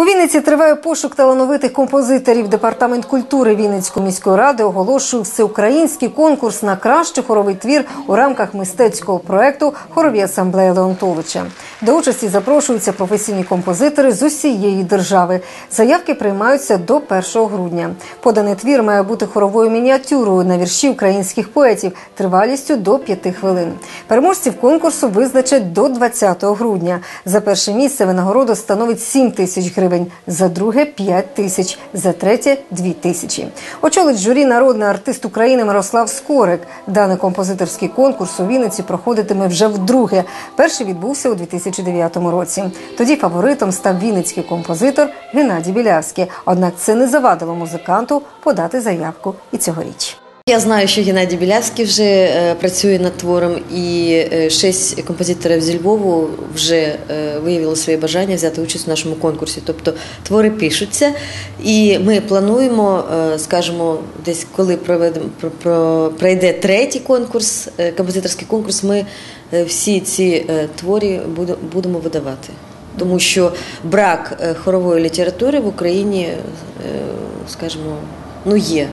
У Вінниці триває пошук талановитих композиторів. Департамент культури Вінницької міської ради оголошує всеукраїнський конкурс на кращий хоровий твір у рамках мистецького проекту Хорові асамблеї Леонтовича. До участі запрошуються професійні композитори з усієї держави. Заявки приймаються до 1 грудня. Поданий твір має бути хоровою мініатюрою на вірші українських поетів тривалістю до 5 хвилин. Переможців конкурсу визначать до 20 грудня. За перше місце винагорода становить 7 тисяч гривень, за друге 5 тисяч, за третє 2 тисячі. Очолить журі народний артист України Мирослав Скорик. Даний композиторський конкурс у Вінниці проходитиме вже вдруге. Перший відбувся у 2009 році. Тоді фаворитом став вінницький композитор Геннадій Білявський. Однак це не завадило музиканту подати заявку і цьогоріч. Я знаю, що Геннадій Білявський вже е, працює над твором, і е, шість композиторів зі Львову вже е, виявили своє бажання взяти участь у нашому конкурсі. Тобто твори пишуться, і ми плануємо, скажімо, десь коли проведемо про- про- пройде третій конкурс, композиторський конкурс, ми всі ці буде- будемо видавати. Тому що брак хорової літератури в Україні, скажімо, ну є.